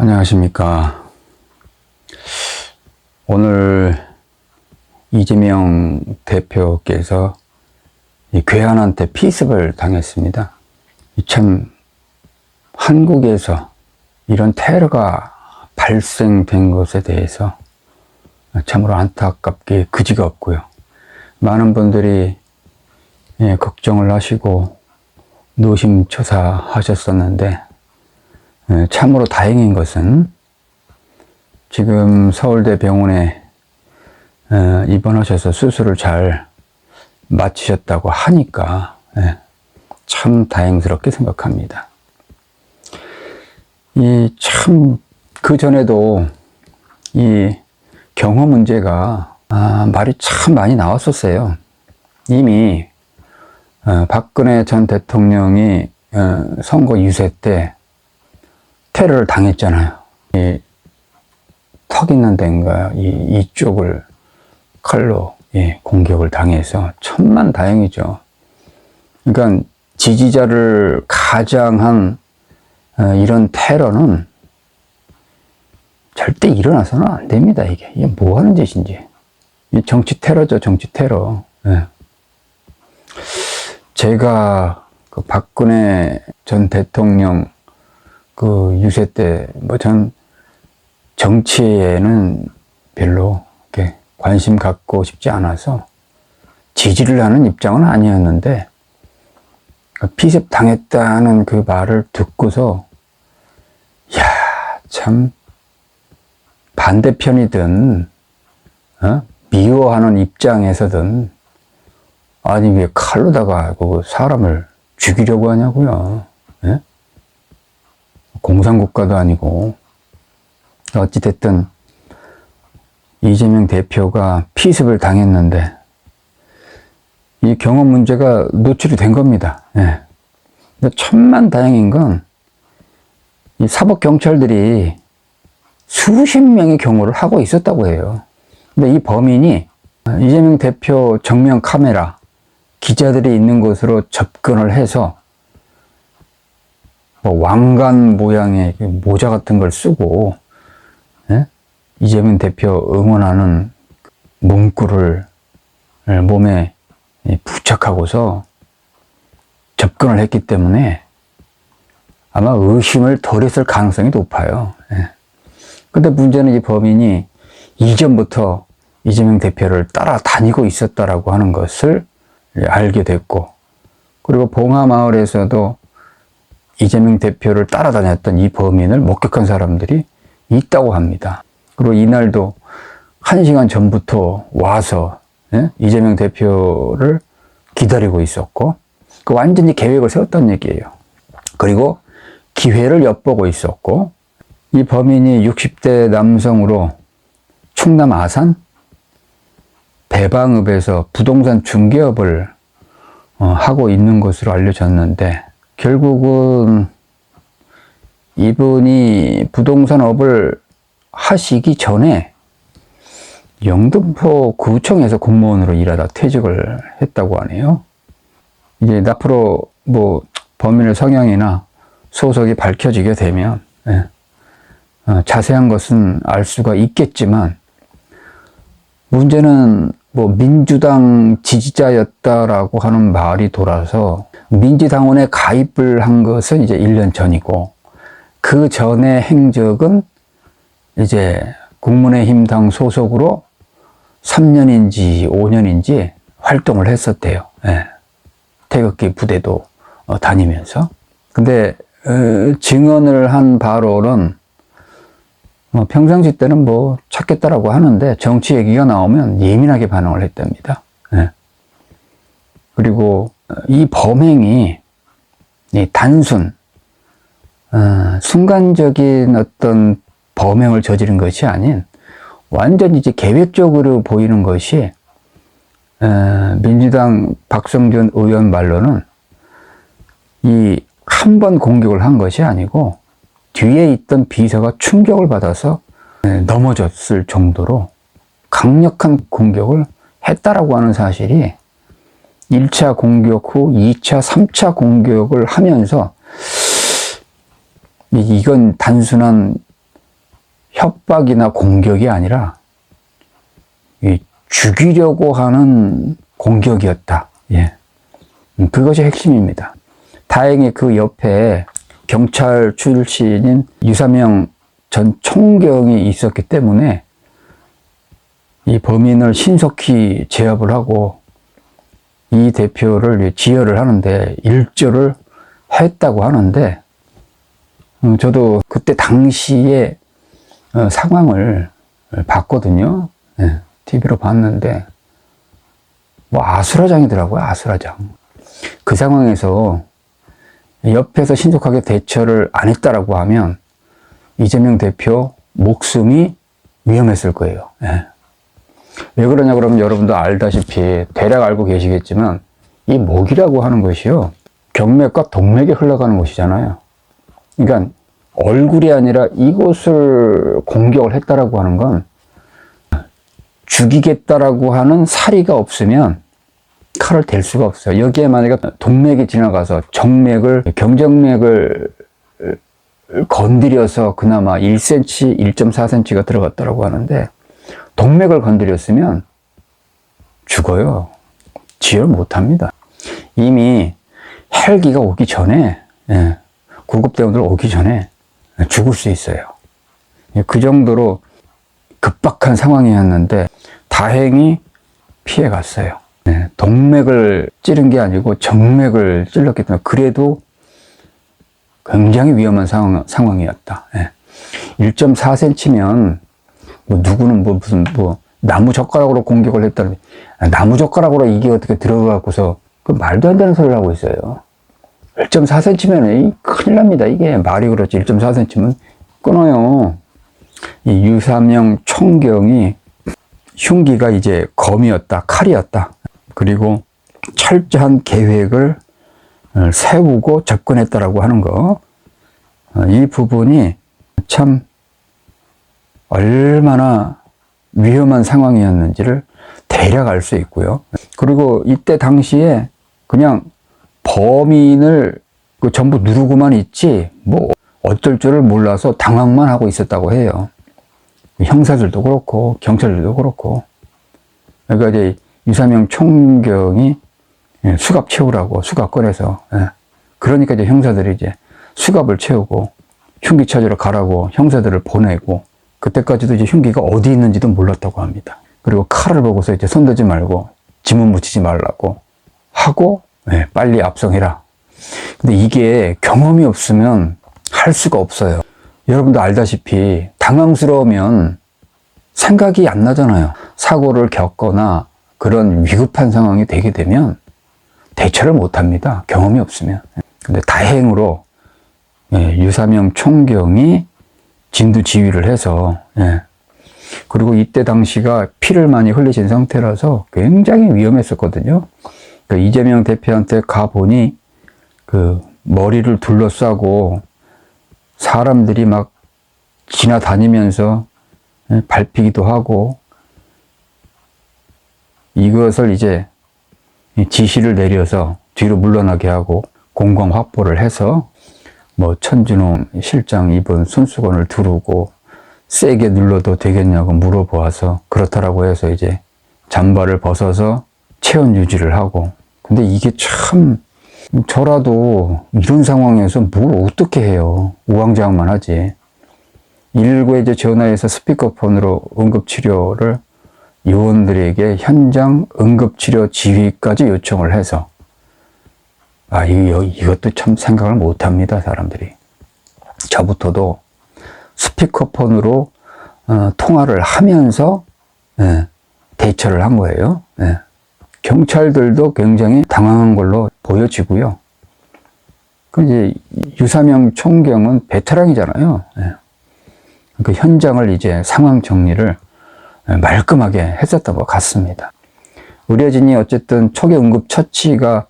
안녕하십니까. 오늘 이재명 대표께서 이 괴한한테 피습을 당했습니다. 이참 한국에서 이런 테러가 발생된 것에 대해서 참으로 안타깝게 그지가 없고요. 많은 분들이 예, 걱정을 하시고 노심초사하셨었는데 예, 참으로 다행인 것은 지금 서울대 병원에 어, 입원하셔서 수술을 잘 마치셨다고 하니까 예, 참 다행스럽게 생각합니다. 이 참 그 전에도 이 경호 문제가 아, 말이 참 많이 나왔었어요. 이미 어, 박근혜 전 대통령이 어, 선거 유세 때 테러를 당했잖아요. 이, 턱 있는 데인가 이, 이쪽을 칼로 예, 공격을 당해서 천만 다행이죠. 그러니까 지지자를 가장한 어, 이런 테러는 절대 일어나서는 안 됩니다. 이게 이게 뭐 하는 짓인지 이 정치 테러죠, 정치 테러. 예. 제가 그 박근혜 전 대통령 그 유세 때 뭐 전 정치에는 별로 이렇게 관심 갖고 싶지 않아서 지지를 하는 입장은 아니었는데 그 피습 당했다는 그 말을 듣고서 야 참 반대편이든 어? 미워하는 입장에서든 아니 왜 칼로다가 그 사람을 죽이려고 하냐고요. 예? 공산국가도 아니고 어찌됐든 이재명 대표가 피습을 당했는데 이 경험 문제가 노출이 된 겁니다. 예. 근데 천만 다행인 건 이 사법 경찰들이 수십 명의 경호를 하고 있었다고 해요. 근데 이 범인이 이재명 대표 정면 카메라 기자들이 있는 곳으로 접근을 해서 뭐 왕관 모양의 그 모자 같은 걸 쓰고 예? 이재명 대표 응원하는 문구를 몸에 부착하고서 접근을 했기 때문에 아마 의심을 덜 했을 가능성이 높아요. 예. 근데 문제는 이 범인이 이전부터 이재명 대표를 따라다니고 있었다라고 하는 것을 알게 됐고, 그리고 봉하마을에서도 이재명 대표를 따라다녔던 이 범인을 목격한 사람들이 있다고 합니다. 그리고 이날도 한 시간 전부터 와서 예? 이재명 대표를 기다리고 있었고, 그 완전히 계획을 세웠던 얘기예요. 그리고 기회를 엿보고 있었고, 이 범인이 60대 남성으로 충남 아산 배방읍에서 부동산 중개업을 어, 하고 있는 것으로 알려졌는데 결국은 이분이 부동산업을 하시기 전에 영등포 구청에서 공무원으로 일하다 퇴직을 했다고 하네요. 이제 앞으로 뭐 범인의 성향이나 소속이 밝혀지게 되면 예, 어, 자세한 것은 알 수가 있겠지만 문제는 뭐 민주당 지지자였다라고 하는 말이 돌아서 민주당원에 가입을 한 것은 이제 1년 전이고 그 전의 행적은 이제 국민의힘당 소속으로 3년인지 5년인지 활동을 했었대요. 예. 태극기 부대도 어, 다니면서. 근데 어, 증언을 한 바로는 뭐 평상시 때는 뭐 찾겠다라고 하는데 정치 얘기가 나오면 예민하게 반응을 했답니다. 예. 그리고 이 범행이 이 단순 어, 순간적인 어떤 범행을 저지른 것이 아닌 완전히 이제 계획적으로 보이는 것이 어, 민주당 박성준 의원 말로는 이 한 번 공격을 한 것이 아니고 뒤에 있던 비서가 충격을 받아서 예, 넘어졌을 정도로 강력한 공격을 했다라고 하는 사실이 1차 공격 후 2차, 3차 공격을 하면서 이- 이건 단순한 협박이나 공격이 아니라 이 죽이려고 하는 공격이었다. 예. 음, 그것이 핵심입니다. 다행히 그 옆에 경찰 출신인 유사명 전 총경이 있었기 때문에 이 범인을 신속히 제압을 하고 이 대표를 지혈을 하는데 일조를 했다고 하는데 음, 저도 그때 당시에 어, 상황을 봤거든요. TV로 봤는데 뭐 아수라장이더라고요. 아수라장. 그 상황에서 옆에서 신속하게 대처를 안 했다라고 하면 이재명 대표 목숨이 위험했을 거예요. 예. 왜 그러냐 그러면 여러분도 알다시피 대략 알고 계시겠지만 이 목이라고 하는 것이요 경맥과 동맥이 흘러가는 곳이잖아요. 그러니까 얼굴이 아니라 이곳을 공격을 했다라고 하는 건 죽이겠다라고 하는 사리가 없으면 칼을 댈 수가 없어요. 여기에 만약에 동맥이 지나가서 정맥을 경정맥을 건드려서 그나마 1cm, 1.4cm가 들어갔다라고 하는데 동맥을 건드렸으면 죽어요. 지혈 못합니다. 이미 헬기가 오기 전에 예, 구급대원들 오기 전에 죽을 수 있어요. 예, 그 정도로 급박한 상황이었는데 다행히 피해 갔어요. 예, 동맥을 찌른 게 아니고 정맥을 찔렀기 때문에 그래도 굉장히 위험한 상황, 상황이었다. 예. 1.4cm면 뭐 누구는 뭐 무슨 뭐 나무 젓가락으로 공격을 했다는 나무 젓가락으로 이게 어떻게 들어가고서 그 말도 안 되는 소리를 하고 있어요. 1.4cm면 큰일 납니다. 이게 말이 그렇지 1.4cm면 끊어요. 이 유삼형 총경이 흉기가 이제 검이었다, 칼이었다. 그리고 철저한 계획을 어, 세우고 접근했다라고 하는 거. 어, 이 부분이 참 얼마나 위험한 상황이었는지를 대략 알 수 있고요. 그리고 이때 당시에 그냥 범인을 그 전부 누르고만 있지 뭐 어쩔 줄을 몰라서 당황만 하고 있었다고 해요. 형사들도 그렇고 경찰들도 그렇고 그러니까 이제 유사명 총경이 예, 수갑 채우라고 수갑 꺼내서 예. 그러니까 이제 형사들이 이제 수갑을 채우고 흉기 찾으러 가라고 형사들을 보내고 그때까지도 이제 흉기가 어디 있는지도 몰랐다고 합니다. 그리고 칼을 보고서 이제 손대지 말고 지문 묻히지 말라고 하고 예, 빨리 압송해라. 근데 이게 경험이 없으면 할 수가 없어요. 여러분도 알다시피 당황스러우면 생각이 안 나잖아요. 사고를 겪거나 그런 위급한 상황이 되게 되면 대처를 못 합니다. 경험이 없으면. 근데 다행으로 예, 유사명 총경이 진두 지휘를 해서 예. 그리고 이때 당시가 피를 많이 흘리신 상태라서 굉장히 위험했었거든요. 그 이재명 대표한테 가 보니 그 머리를 둘러싸고 사람들이 막 지나다니면서 예, 밟히기도 하고 이것을 이제 지시를 내려서 뒤로 물러나게 하고 공공 확보를 해서 뭐 천준호 실장 입은 손수건을 두르고 세게 눌러도 되겠냐고 물어보아서 그렇다라고 해서 이제 잠바를 벗어서 체온 유지를 하고. 근데 이게 참 저라도 이런 상황에서 뭘 어떻게 해요? 우왕좌왕만 하지. 119에 이제 전화해서 스피커폰으로 응급치료를 요원들에게 현장 응급치료 지휘까지 요청을 해서 아, 이, 이것도 참 생각을 못 합니다, 사람들이. 저부터도 스피커폰으로 어, 통화를 하면서 예, 대처를 한 거예요. 예. 경찰들도 굉장히 당황한 걸로 보여지고요. 그 이제 유사명 총경은 베테랑이잖아요. 예. 그 현장을 이제 상황 정리를 말끔하게 했었던 것 같습니다. 의료진이 어쨌든 초기 응급 처치가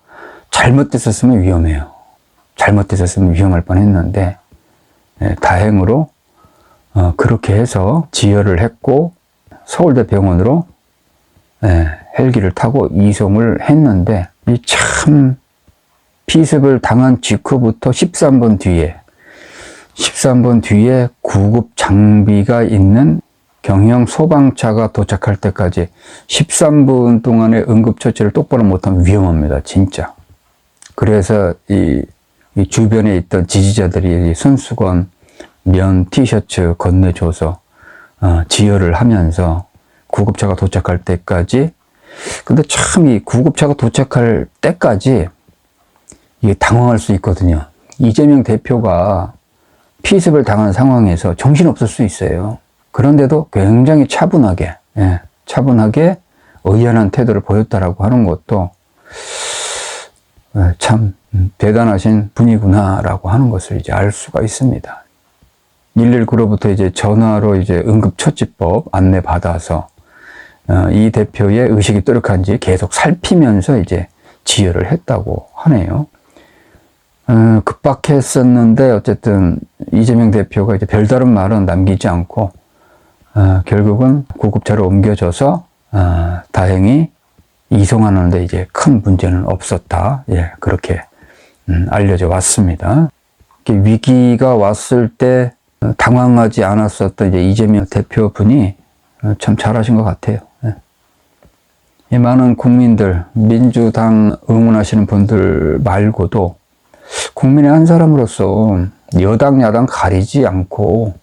잘못됐었으면 위험해요. 잘못됐었으면 위험할 뻔 했는데, 예, 다행으로, 어, 그렇게 해서 지혈을 했고, 서울대 병원으로, 예, 헬기를 타고 이송을 했는데, 이 참, 피습을 당한 직후부터 13분 뒤에 13분 뒤에 구급 장비가 있는 경형 소방차가 도착할 때까지 13분 동안의 응급처치를 똑바로 못하면 위험합니다. 진짜. 그래서 이, 이 주변에 있던 지지자들이 이 손수건, 면, 티셔츠 건네줘서 어, 지혈을 하면서 구급차가 도착할 때까지 근데 참 이 구급차가 도착할 때까지 이게 당황할 수 있거든요. 이재명 대표가 피습을 당한 상황에서 정신없을 수 있어요. 그런데도 굉장히 차분하게, 예, 차분하게 의연한 태도를 보였다라고 하는 것도 예, 참 대단하신 분이구나라고 하는 것을 이제 알 수가 있습니다. 119로부터 이제 전화로 이제 응급처치법 안내 받아서 어, 이 대표의 의식이 또렷한지 계속 살피면서 이제 지혈을 했다고 하네요. 어, 급박했었는데 어쨌든 이재명 대표가 이제 별다른 말은 남기지 않고 어, 결국은 구급차로 옮겨져서 어, 다행히 이송하는데 이제 큰 문제는 없었다. 예, 그렇게 음, 알려져 왔습니다. 위기가 왔을 때 어, 당황하지 않았었던 이제 이재명 대표분이 어, 참 잘하신 것 같아요. 예. 이 많은 국민들, 민주당 응원하시는 분들 말고도 국민의 한 사람으로서 여당, 야당 가리지 않고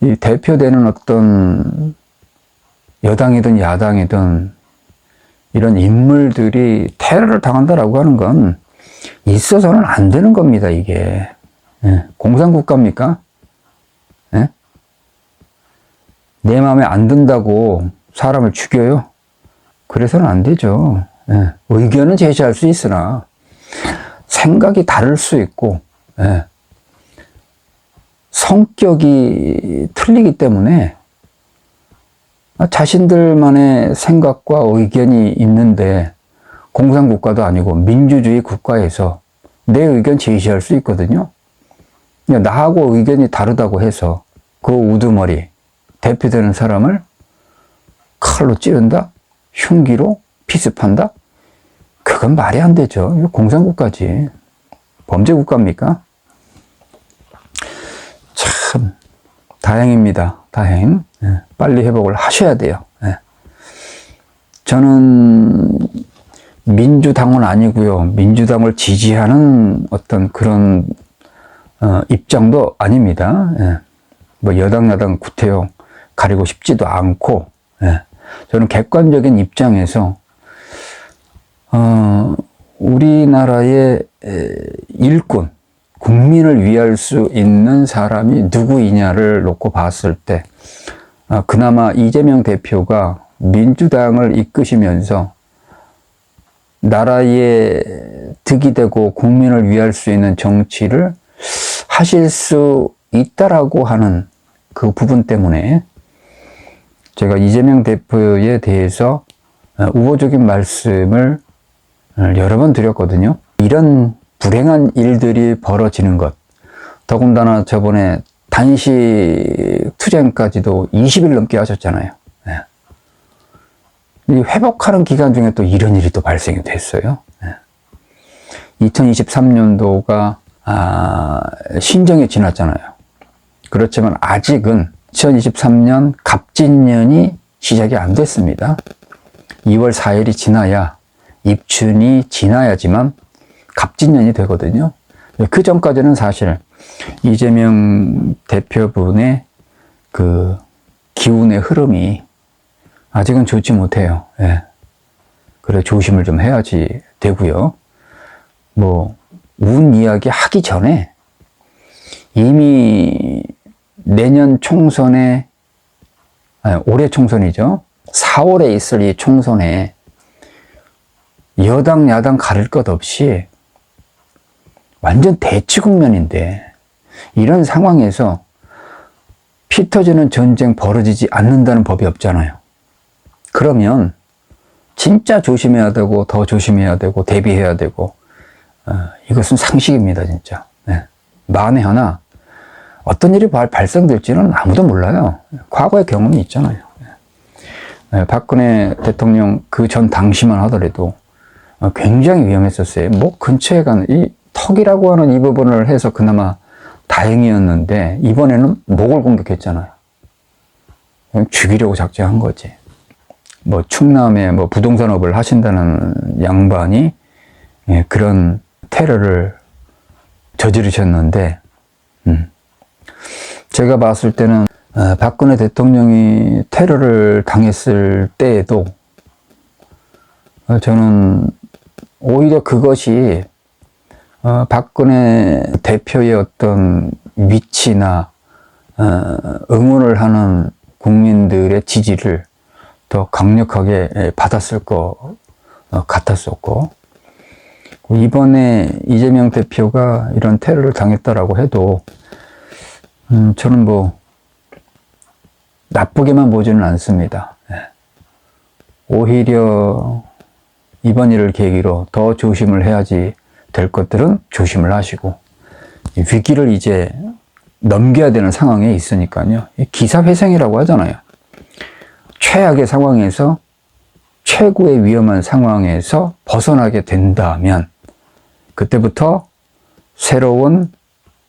이 대표되는 어떤 여당이든 야당이든 이런 인물들이 테러를 당한다라고 하는 건 있어서는 안 되는 겁니다, 이게. 예. 공산국가입니까? 예? 내 마음에 안 든다고 사람을 죽여요? 그래서는 안 되죠. 예. 의견은 제시할 수 있으나 생각이 다를 수 있고 예. 성격이 틀리기 때문에 자신들만의 생각과 의견이 있는데 공산국가도 아니고 민주주의 국가에서 내 의견 제시할 수 있거든요. 나하고 의견이 다르다고 해서 그 우두머리 대표되는 사람을 칼로 찌른다? 흉기로 피습한다? 그건 말이 안 되죠. 공산국가지. 범죄국가입니까? 참, 다행입니다. 다행. 예, 빨리 회복을 하셔야 돼요. 예. 저는 민주당은 아니고요. 민주당을 지지하는 어떤 그런 어, 입장도 아닙니다. 예. 뭐 여당 야당 구태여 가리고 싶지도 않고 예. 저는 객관적인 입장에서 어, 우리나라의 에, 일꾼 국민을 위할 수 있는 사람이 누구이냐를 놓고 봤을 때 아, 그나마 이재명 대표가 민주당을 이끄시면서 나라에 득이 되고 국민을 위할 수 있는 정치를 하실 수 있다라고 하는 그 부분 때문에 제가 이재명 대표에 대해서 어, 우호적인 말씀을 어, 여러 번 드렸거든요. 이런 불행한 일들이 벌어지는 것. 더군다나 저번에 단시 투쟁까지도 20일 넘게 하셨잖아요. 네. 이 회복하는 기간 중에 또 이런 일이 또 발생이 됐어요. 네. 2023년도가 아, 신정이 지났잖아요. 그렇지만 아직은 2023년 갑진년이 시작이 안 됐습니다. 2월 4일이 지나야 입춘이 지나야지만 갑진년이 되거든요. 그 전까지는 사실 이재명 대표분의 그 기운의 흐름이 아직은 좋지 못해요. 예. 그래 조심을 좀 해야지 되고요. 뭐 운 이야기 하기 전에 이미 내년 총선에 아니, 올해 총선이죠. 4월에 있을 이 총선에 여당 야당 가릴 것 없이 완전 대치 국면인데 이런 상황에서 피 터지는 전쟁 벌어지지 않는다는 법이 없잖아요. 그러면 진짜 조심해야 되고 더 조심해야 되고 대비해야 되고 어, 이것은 상식입니다 진짜. 네. 만에 하나 어떤 일이 발, 발생될지는 아무도 몰라요. 과거의 경험이 있잖아요. 네, 박근혜 대통령 그 전 당시만 하더라도 어, 굉장히 위험했었어요. 목 근처에 가는 이 턱이라고 하는 이 부분을 해서 그나마 다행이었는데 이번에는 목을 공격했잖아요. 죽이려고 작정한 거지. 뭐 충남에 뭐 부동산업을 하신다는 양반이 예, 그런 테러를 저지르셨는데, 음. 제가 봤을 때는 어, 박근혜 대통령이 테러를 당했을 때에도 어, 저는 오히려 그것이 어, 박근혜 대표의 어떤 위치나 어, 응원을 하는 국민들의 지지를 더 강력하게 예, 받았을 것 어, 같았었고 이번에 이재명 대표가 이런 테러를 당했다라고 해도 음, 저는 뭐 나쁘게만 보지는 않습니다. 예. 오히려 이번 일을 계기로 더 조심을 해야지 될 것들은 조심을 하시고 이 위기를 이제 넘겨야 되는 상황에 있으니까요. 이 기사회생이라고 하잖아요. 최악의 상황에서 최고의 위험한 상황에서 벗어나게 된다면 그때부터 새로운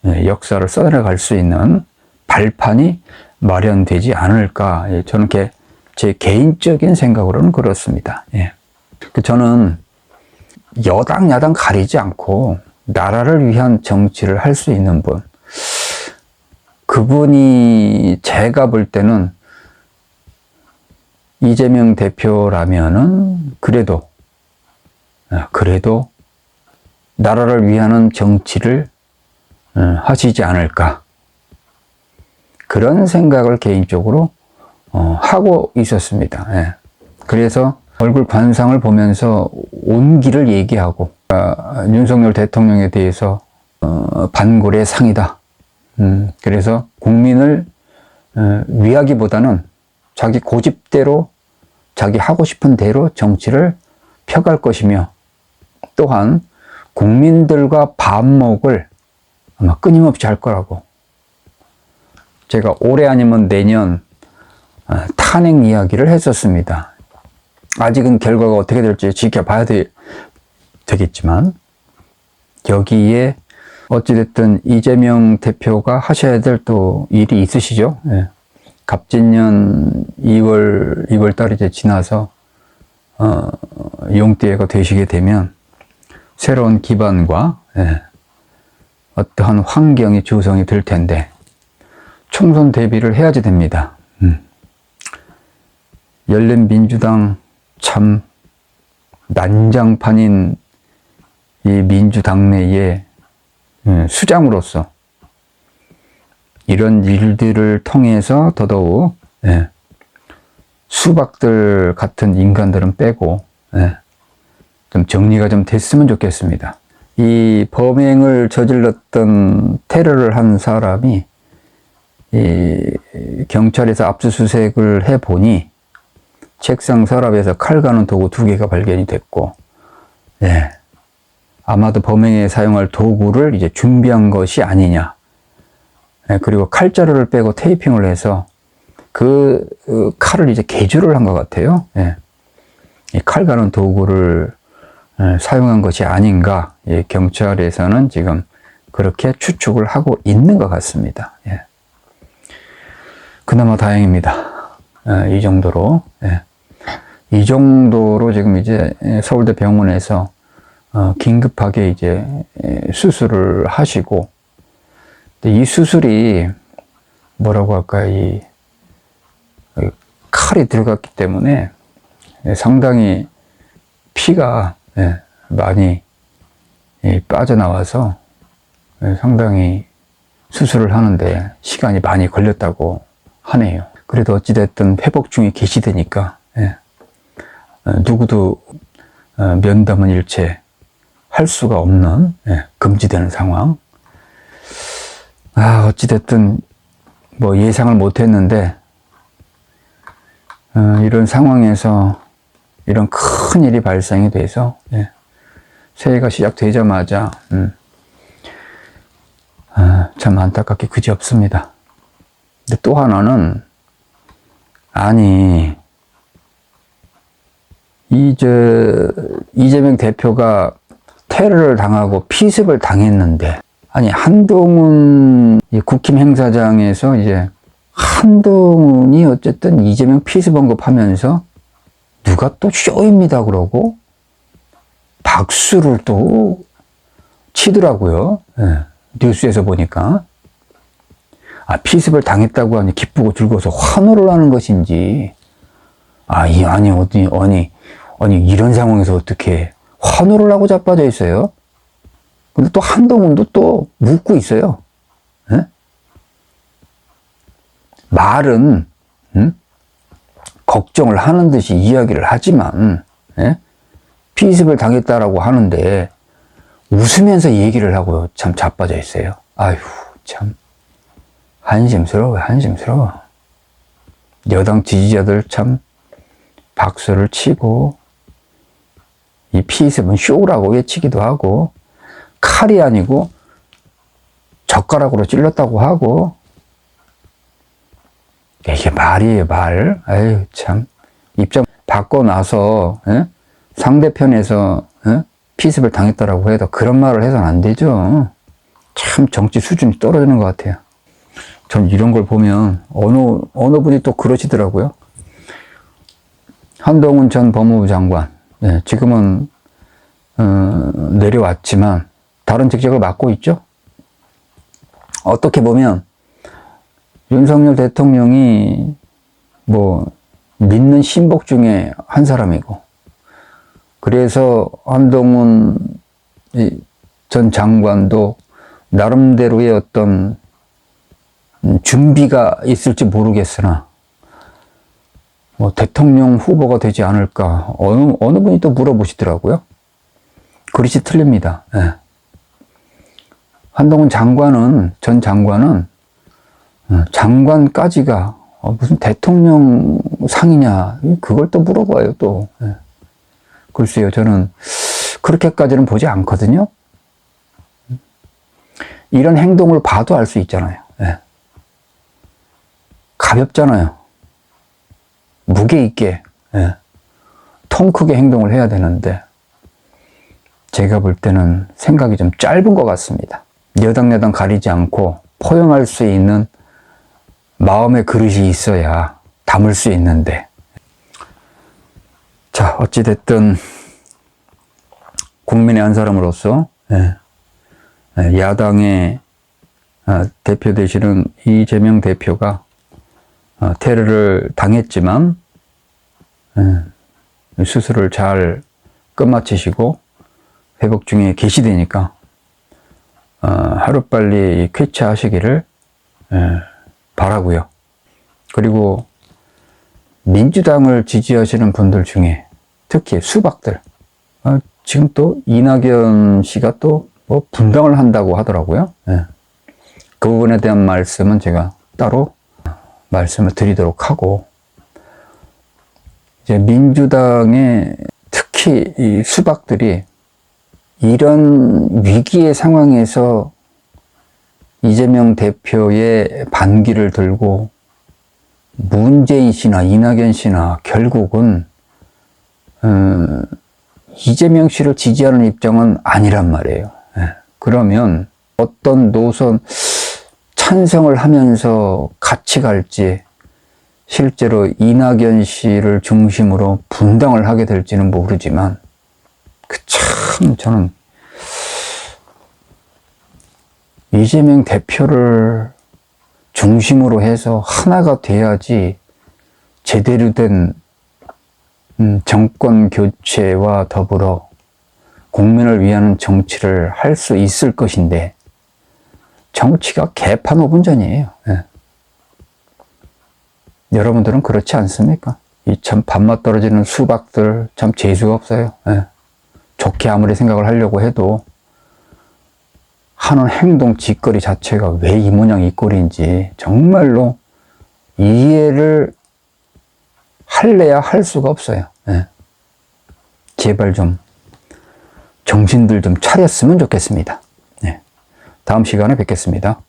예, 역사를 써나갈 수 있는 발판이 마련되지 않을까. 예, 저는 게, 제 개인적인 생각으로는 그렇습니다. 예. 그 저는 여당, 야당 가리지 않고 나라를 위한 정치를 할 수 있는 분. 그분이 제가 볼 때는 이재명 대표라면은 그래도, 아, 그래도 나라를 위하는 정치를 어, 하시지 않을까. 그런 생각을 개인적으로 어, 하고 있었습니다. 예. 그래서 얼굴 관상을 보면서 온기를 얘기하고 아, 윤석열 대통령에 대해서 어, 반골의 상이다. 음, 그래서 국민을 어, 위하기보다는 자기 고집대로 자기 하고 싶은 대로 정치를 펴갈 것이며 또한 국민들과 반목을 아마 끊임없이 할 거라고. 제가 올해 아니면 내년 아, 탄핵 이야기를 했었습니다. 아직은 결과가 어떻게 될지 지켜봐야 되, 되겠지만, 여기에 어찌됐든 이재명 대표가 하셔야 될 또 일이 있으시죠? 예. 갑진년 2월, 2월 달이 이제 지나서, 어, 용띠가 되시게 되면, 새로운 기반과, 예, 어떠한 환경이 조성이 될 텐데, 총선 대비를 해야지 됩니다. 음. 열린민주당 참 난장판인 이 민주당 내의 음, 수장으로서 이런 일들을 통해서 더더욱 예, 수박들 같은 인간들은 빼고 예, 좀 정리가 좀 됐으면 좋겠습니다. 이 범행을 저질렀던 테러를 한 사람이 이 경찰에서 압수수색을 해 보니 책상 서랍에서 칼 가는 도구 두 개가 발견이 됐고, 예. 아마도 범행에 사용할 도구를 이제 준비한 것이 아니냐. 예, 그리고 칼자루를 빼고 테이핑을 해서 그, 그 칼을 이제 개조를 한 것 같아요. 예. 이칼 가는 도구를 예, 사용한 것이 아닌가. 예, 경찰에서는 지금 그렇게 추측을 하고 있는 것 같습니다. 예. 그나마 다행입니다. 예, 이 정도로. 예. 이 정도로 지금 이제 서울대 병원에서 어, 긴급하게 이제 수술을 하시고 이 수술이 뭐라고 할까 이 칼이 들어갔기 때문에 상당히 피가 예, 많이 빠져나와서 상당히 수술을 하는데 시간이 많이 걸렸다고 하네요. 그래도 어찌됐든 회복 중에 계시다니까 예. 어, 누구도 어, 면담은 일체 할 수가 없는 예, 금지되는 상황. 아 어찌됐든 뭐 예상을 못했는데 어, 이런 상황에서 이런 큰 일이 발생이 돼서 예, 새해가 시작되자마자 음, 아, 참 안타깝게 그지없습니다. 근데 또 하나는 아니 이제 이재명 대표가 테러를 당하고 피습을 당했는데 아니, 한동훈 이 국힘 행사장에서 이제 한동훈이 어쨌든 이재명 피습 언급하면서 누가 또 쇼입니다 그러고 박수를 또 치더라고요. 예, 뉴스에서 보니까. 아, 피습을 당했다고 하니 기쁘고 즐거워서 환호를 하는 것인지, 아, 이, 아니, 어디, 아니, 아니, 이런 상황에서 어떻게 환호를 하고 자빠져 있어요? 근데 또 한동훈도 또 묻고 있어요. 예? 말은, 음? 걱정을 하는 듯이 이야기를 하지만, 예? 피습을 당했다라고 하는데, 웃으면서 얘기를 하고 참 자빠져 있어요. 아휴, 참. 한심스러워요, 한심스러워. 여당 지지자들 참 박수를 치고, 이 피습은 쇼라고 외치기도 하고, 칼이 아니고 젓가락으로 찔렀다고 하고, 이게 말이에요, 말. 아유, 참. 입장 바꿔 나서, 예? 상대편에서, 예? 피습을 당했다라고 해도 그런 말을 해서는 안 되죠. 참 정치 수준이 떨어지는 것 같아요. 전 이런 걸 보면 어느, 어느 분이 또 그러시더라고요. 한동훈 전 법무부 장관, 예, 지금은, 어, 내려왔지만 다른 직책을 맡고 있죠. 어떻게 보면 윤석열 대통령이 뭐 믿는 신복 중에 한 사람이고 그래서 한동훈 이전 장관도 나름대로의 어떤 음, 준비가 있을지 모르겠으나 뭐 대통령 후보가 되지 않을까 어느 어느 분이 또 물어보시더라고요. 그릇이 틀립니다. 예. 한동훈 장관은 전 장관은 어, 장관까지가 어, 무슨 대통령 상이냐 그걸 또 물어봐요 또 예. 글쎄요 저는 그렇게까지는 보지 않거든요 이런 행동을 봐도 알 수 있잖아요 예. 가볍잖아요 무게 있게 예. 통 크게 행동을 해야 되는데 제가 볼 때는 생각이 좀 짧은 것 같습니다 여당 여당 가리지 않고 포용할 수 있는 마음의 그릇이 있어야 담을 수 있는데. 자, 어찌됐든, 국민의 한 사람으로서, 예, 예, 야당의 아, 대표 되시는 이재명 대표가 어, 테러를 당했지만, 예, 수술을 잘 끝마치시고, 회복 중에 계시되니까, 어, 하루빨리 쾌차하시기를, 예, 바라고요. 그리고 민주당을 지지하시는 분들 중에 특히 수박들 어, 지금 또 이낙연 씨가 또 뭐 분당을 한다고 하더라고요. 예. 그 부분에 대한 말씀은 제가 따로 말씀을 드리도록 하고 이제 민주당의 특히 이 수박들이 이런 위기의 상황에서 이재명 대표의 반기를 들고 문재인 씨나 이낙연 씨나 결국은 어, 이재명 씨를 지지하는 입장은 아니란 말이에요. 예. 그러면 어떤 노선 찬성을 하면서 같이 갈지 실제로 이낙연 씨를 중심으로 분당을 하게 될지는 모르지만 그 참 저는 이재명 대표를 중심으로 해서 하나가 돼야지 제대로 된 음, 정권 교체와 더불어 국민을 위한 정치를 할 수 있을 것인데 정치가 개판 5분 전이에요. 예. 여러분들은 그렇지 않습니까? 이 참 밥맛 떨어지는 수박들 참 재수가 없어요. 예. 좋게 아무리 생각을 하려고 해도 하는 행동 짓거리 자체가 왜 이 모양 이 꼴인지 정말로 이해를 할래야 할 수가 없어요. 예. 제발 좀 정신들 좀 차렸으면 좋겠습니다. 예. 다음 시간에 뵙겠습니다.